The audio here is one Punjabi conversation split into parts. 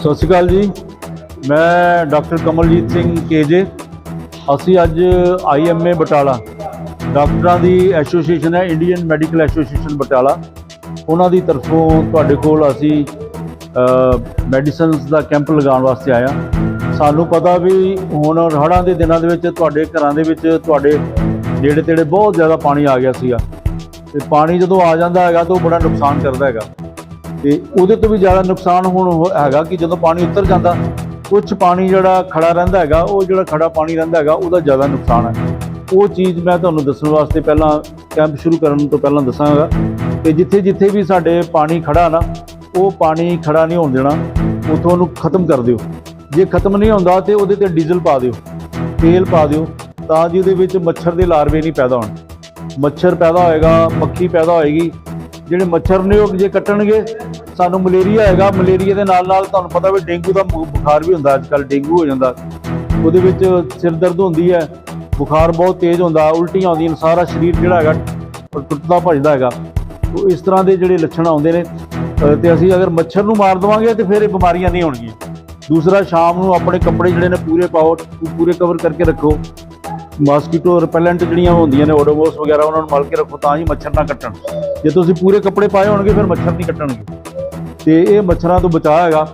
ਸਤਿ ਸ਼੍ਰੀ ਅਕਾਲ ਜੀ। ਮੈਂ ਡਾਕਟਰ ਕਮਲਜੀਤ ਸਿੰਘ ਕੇਜੇ। ਅਸੀਂ ਅੱਜ ਆਈਐਮਏ ਬਟਾਲਾ। ਡਾਕਟਰਾਂ ਦੀ ਐਸੋਸੀਏਸ਼ਨ ਹੈ, ਇੰਡੀਅਨ ਮੈਡੀਕਲ ਐਸੋਸੀਏਸ਼ਨ ਬਟਾਲਾ। ਉਹਨਾਂ ਦੀ ਤਰਫੋਂ ਤੁਹਾਡੇ ਕੋਲ ਅਸੀਂ ਮੈਡੀਸਨਸ ਦਾ ਕੈਂਪ ਲਗਾਉਣ ਵਾਸਤੇ ਆਇਆ ਸਾਨੂੰ ਪਤਾ ਵੀ ਹੁਣ ਹੜ੍ਹਾਂ ਦੇ ਦਿਨਾਂ ਦੇ ਵਿੱਚ ਤੁਹਾਡੇ ਘਰਾਂ ਦੇ ਵਿੱਚ ਤੁਹਾਡੇ ਨੇੜੇ ਤੇੜੇ ਬਹੁਤ ਜ਼ਿਆਦਾ ਪਾਣੀ ਆ ਗਿਆ ਸੀਗਾ। ਤੇ ਪਾਣੀ ਜਦੋਂ ਆ ਜਾਂਦਾ ਹੈਗਾ ਤਾਂ ਉਹ ਬੜਾ ਨੁਕਸਾਨ ਕਰਦਾ ਹੈਗਾ। ਤੇ ਉਹਦੇ ਤੋਂ ਵੀ ਜ਼ਿਆਦਾ ਨੁਕਸਾਨ ਹੁਣ ਹੈਗਾ ਕਿ ਜਦੋਂ ਪਾਣੀ ਉੱਤਰ ਜਾਂਦਾ ਕੁਝ ਪਾਣੀ ਜਿਹੜਾ ਖੜਾ ਰਹਿੰਦਾ ਹੈਗਾ, ਉਹ ਜਿਹੜਾ ਖੜਾ ਪਾਣੀ ਰਹਿੰਦਾ ਹੈਗਾ, ਉਹਦਾ ਜ਼ਿਆਦਾ ਨੁਕਸਾਨ ਹੈ। ਉਹ ਚੀਜ਼ ਮੈਂ ਤੁਹਾਨੂੰ ਦੱਸਣ ਵਾਸਤੇ ਪਹਿਲਾਂ ਕੈਂਪ ਸ਼ੁਰੂ ਕਰਨ ਤੋਂ ਪਹਿਲਾਂ ਦੱਸਾਂਗਾ ਕਿ ਜਿੱਥੇ ਜਿੱਥੇ ਵੀ ਸਾਡੇ ਪਾਣੀ ਖੜਾ ਨਾ, ਉਹ ਪਾਣੀ ਖੜਾ ਨਹੀਂ ਹੋਣ ਦੇਣਾ, ਉਥੋਂ ਉਹਨੂੰ ਖਤਮ ਕਰ ਦਿਓ। ਜੇ ਖਤਮ ਨਹੀਂ ਹੁੰਦਾ ਤੇ ਉਹਦੇ ਤੇ ਡੀਜ਼ਲ ਪਾ ਦਿਓ, ਤੇਲ ਪਾ ਦਿਓ, ਤਾਂ ਜੀ ਉਹਦੇ ਵਿੱਚ ਮੱਛਰ ਦੇ ਲਾਰਵੇ ਨਹੀਂ ਪੈਦਾ ਹੋਣ। ਮੱਛਰ ਪੈਦਾ ਹੋਏਗਾ, ਮੱਖੀ ਪੈਦਾ ਹੋਏਗੀ ਜਿਹੜੇ ਮੱਛਰ ਨੇ ਉਹ ਜੇ ਕੱਟਣਗੇ ਸਾਨੂੰ ਮਲੇਰੀਆ ਹੈਗਾ ਮਲੇਰੀਆ ਦੇ ਨਾਲ ਨਾਲ ਤੁਹਾਨੂੰ ਪਤਾ ਵੀ ਡੇਂਗੂ ਦਾ ਬੁਖਾਰ ਵੀ ਹੁੰਦਾ ਅੱਜ ਕੱਲ ਡੇਂਗੂ ਹੋ ਜਾਂਦਾ। ਉਹਦੇ ਵਿੱਚ ਸਿਰ ਦਰਦ ਹੁੰਦੀ ਹੈ ਬੁਖਾਰ ਬਹੁਤ ਤੇਜ਼ ਹੁੰਦਾ ਉਲਟੀਆਂ ਆਉਂਦੀਆਂ ਨੇ, ਸਾਰਾ ਸਰੀਰ ਜਿਹੜਾ ਹੈਗਾ ਟੁੱਟਦਾ ਭੱਜਦਾ ਹੈਗਾ। ਤੋ ਇਸ ਤਰ੍ਹਾਂ ਦੇ ਜਿਹੜੇ ਲੱਛਣ ਆਉਂਦੇ ਨੇ ਅ, ਤੇ ਅਸੀਂ ਅਗਰ ਮੱਛਰ ਨੂੰ ਮਾਰ ਦਵਾਂਗੇ ਤੇ ਫਿਰ ਇਹ ਬਿਮਾਰੀਆਂ ਨਹੀਂ ਹੋਣਗੀਆਂ। ਦੂਸਰਾ ਸ਼ਾਮ ਨੂੰ ਆਪਣੇ ਕੱਪੜੇ ਜਿਹੜੇ ਨੇ ਪੂਰੇ ਪਾਓ ਪੂਰੇ ਕਵਰ ਕਰਕੇ ਰੱਖੋ। ਮਾਸਕੀਟੋ ਰਿਪੈਲੈਂਟ ਜਿਹੜੀਆਂ ਹੁੰਦੀਆਂ ਨੇ ਓਡੋਮੋਸ ਵਗੈਰਾ, ਉਹਨਾਂ ਨੂੰ ਮਲ ਕੇ ਰੱਖੋ ਤਾਂ ਹੀ ਮੱਛਰ ਨਾ ਕੱਟਣ। ਜੇ ਤੁਸੀਂ ਪੂਰੇ ਕੱਪੜੇ ਪਾਏ ਹੋਣਗੇ, ਫਿਰ ਮੱਛਰ ਨਹੀਂ ਕੱਟਣਗੇ। ਤੇ ਇਹ ਮੱਛਰਾਂ ਤੋਂ ਬਚਾਅ ਹੈਗਾ।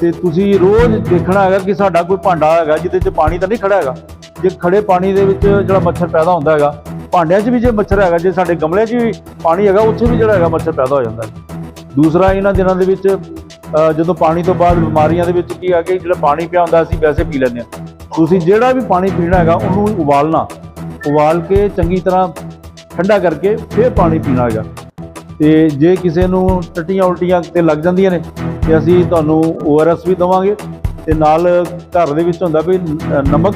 ਤੇ ਤੁਸੀਂ ਰੋਜ਼ ਦੇਖਣਾ ਹੈਗਾ ਕਿ ਸਾਡਾ ਕੋਈ ਭਾਂਡਾ ਹੈਗਾ, ਜਿਹਦੇ 'ਚ ਪਾਣੀ ਤਾਂ ਨਹੀਂ ਖੜਾ ਹੈਗਾ। ਜੇ ਖੜੇ ਪਾਣੀ ਦੇ ਵਿੱਚ ਜਿਹੜਾ ਮੱਛਰ ਪੈਦਾ ਹੁੰਦਾ ਹੈਗਾ, ਭਾਂਡਿਆਂ 'ਚ ਵੀ ਜੇ ਮੱਛਰ ਹੈਗਾ, ਜੇ ਸਾਡੇ ਗਮਲਿਆਂ 'ਚ ਵੀ ਪਾਣੀ ਹੈਗਾ, ਉੱਥੇ ਵੀ ਜਿਹੜਾ ਹੈਗਾ ਮੱਛਰ ਪੈਦਾ ਹੋ ਜਾਂਦਾ ਹੈ। ਦੂਸਰਾ, ਇਹਨਾਂ ਦਿਨਾਂ ਦੇ ਵਿੱਚ ਜਦੋਂ ਪਾਣੀ ਤੋਂ ਬਾਅਦ ਬਿਮਾਰੀਆਂ ਦੇ ਵਿੱਚ ਕੀ ਆ ਕਿ ਜਿਹੜਾ ਪਾਣੀ ਪਿਆ ਹੁੰਦਾ, ਅਸੀਂ ਵੈਸੇ ਪੀ ਲੈਂਦੇ ਹਾਂ। ਤੁਸੀਂ ਜਿਹੜਾ ਵੀ ਪਾਣੀ ਪੀਣਾ ਹੈਗਾ, ਉਹਨੂੰ ਉਬਾਲਣਾ। ਉਬਾਲ ਕੇ ਚੰਗੀ ਤਰ੍ਹਾਂ ਠੰਡਾ ਕਰਕੇ ਫਿਰ ਪਾਣੀ ਪੀਣਾ ਹੈਗਾ। ਤੇ ਜੇ ਕਿਸੇ ਨੂੰ ਟੱਟੀਆਂ ਉਲਟੀਆਂ ਤੇ ਲੱਗ ਜਾਂਦੀਆਂ ਨੇ, ਤੇ ਅਸੀਂ ਤੁਹਾਨੂੰ ਓਆਰਐਸ ਵੀ ਦਵਾਂਗੇ। ਤੇ ਨਾਲ ਘਰ ਦੇ ਵਿੱਚ ਹੁੰਦਾ ਵੀ ਨਮਕ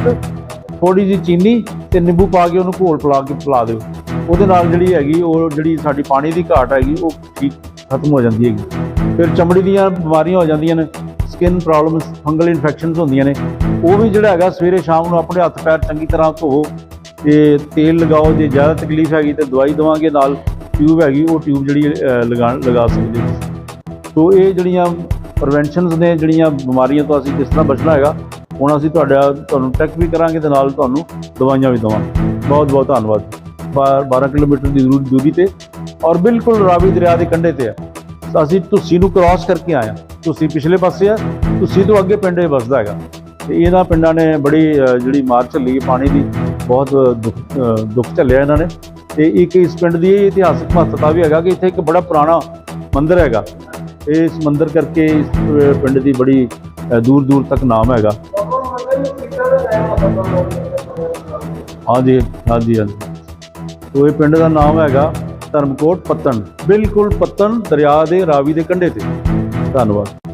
ਥੋੜੀ ਜਿਹੀ ਚੀਨੀ ਤੇ ਨਿੰਬੂ ਪਾ ਕੇ ਉਹਨੂੰ ਘੋਲ ਪਿਲਾ ਕੇ ਪਿਲਾ ਦਿਓ। ਉਹਦੇ ਨਾਲ ਜਿਹੜੀ ਹੈਗੀ, ਉਹ ਜਿਹੜੀ ਸਾਡੀ ਪਾਣੀ ਦੀ ਘਾਟ ਹੈਗੀ, ਉਹ ਠੀਕ ਖਤਮ ਹੋ ਜਾਂਦੀ ਹੈਗੀ। ਫਿਰ ਚਮੜੀ ਦੀਆਂ ਬਿਮਾਰੀਆਂ ਹੋ ਜਾਂਦੀਆਂ ਨੇ। ਸਕਿਨ ਪ੍ਰੋਬਲਮਸ ਫੰਗਲ ਇਨਫੈਕਸ਼ਨਸ ਹੁੰਦੀਆਂ ਨੇ। ਉਹ ਵੀ ਜਿਹੜਾ ਹੈਗਾ ਸਵੇਰੇ ਸ਼ਾਮ ਨੂੰ ਆਪਣੇ ਹੱਥ ਪੈਰ ਚੰਗੀ ਤਰ੍ਹਾਂ ਧੋਵੋ ਤੇ ਤੇਲ ਲਗਾਓ ਜੇ ਜ਼ਿਆਦਾ ਤਕਲੀਫ ਹੈਗੀ ਤੇ ਦਵਾਈ ਦਵਾਂਗੇ ਨਾਲ ਟਿਊਬ ਹੈਗੀ ਉਹ ਟਿਊਬ ਜਿਹੜੀ ਅਹ, ਲਗਾ ਲਗਾ ਸਕਦੇ ਹੋ। ਸੋ ਇਹ ਜਿਹੜੀਆਂ ਪ੍ਰੀਵੈਂਸ਼ਨਸ ਨੇ ਜਿਹੜੀਆਂ ਬਿਮਾਰੀਆਂ ਤੋਂ ਅਸੀਂ ਕਿਸ ਤਰ੍ਹਾਂ ਬਚਣਾ ਹੈਗਾ ਹੁਣ ਅਸੀਂ ਤੁਹਾਡਾ ਤੁਹਾਨੂੰ ਟੈਕ ਵੀ ਕਰਾਂਗੇ ਤੇ ਨਾਲ ਤੁਹਾਨੂੰ ਦਵਾਈਆਂ ਵੀ ਦਵਾਂਗੇ। ਬਹੁਤ ਬਹੁਤ ਧੰਨਵਾਦ। ਬਾ- 12 ਕਿਲੋਮੀਟਰ ਦੀ ਦੂਰ- ਦੂਰੀ ਤੇ ਔਰ ਬਿਲਕੁਲ ਰਾਵੀ ਦਰਿਆ ਦੇ ਕੰਢੇ ਤੇ ਆ। ਅਸੀਂ ਤੁਸੀਂ ਨੂੰ ਕ੍ਰਾਸ ਕਰਕੇ ਆਏ ਹਾਂ। ਤੁਸੀਂ ਪਿਛਲੇ ਪਾਸੇ ਆ, ਤੁਸੀਂ ਤੋਂ ਅੱਗੇ ਪਿੰਡ ਇਹ ਵਸਦਾ ਹੈਗਾ। ਤੇ ਇਹਨਾਂ ਪਿੰਡਾਂ ਨੇ ਬੜੀ ਜਿਹੜੀ ਮਾਰ ਝੱਲੀ ਹੈ ਪਾਣੀ ਦੀ, ਬਹੁਤ ਦੁੱਖ ਦੁੱਖ ਝੱਲਿਆ ਇਹਨਾਂ ਨੇ। ਤੇ ਇੱਕ ਇਸ ਪਿੰਡ ਦੀ ਇਹ ਇਤਿਹਾਸਕ ਮਹੱਤਤਾ ਵੀ ਹੈਗਾ ਕਿ ਇੱਥੇ ਇੱਕ ਬੜਾ ਪੁਰਾਣਾ ਮੰਦਿਰ ਹੈਗਾ। ਇਸ ਮੰਦਿਰ ਕਰਕੇ ਇਸ ਪਿੰਡ ਦੀ ਬੜੀ ਦੂਰ ਦੂਰ ਤੱਕ ਨਾਮ ਹੈਗਾ। ਹਾਂਜੀ ਹਾਂਜੀ ਹਾਂਜੀ। ਤੋ ਇਹ ਪਿੰਡ ਦਾ ਨਾਮ ਹੈਗਾ ਧਰਮਕੋਟ ਪੱਤਣ। ਬਿਲਕੁਲ ਪੱਤਣ ਦਰਿਆ ਦੇ ਰਾਵੀ ਦੇ ਕੰਢੇ ਤੇ। ਧੰਨਵਾਦ।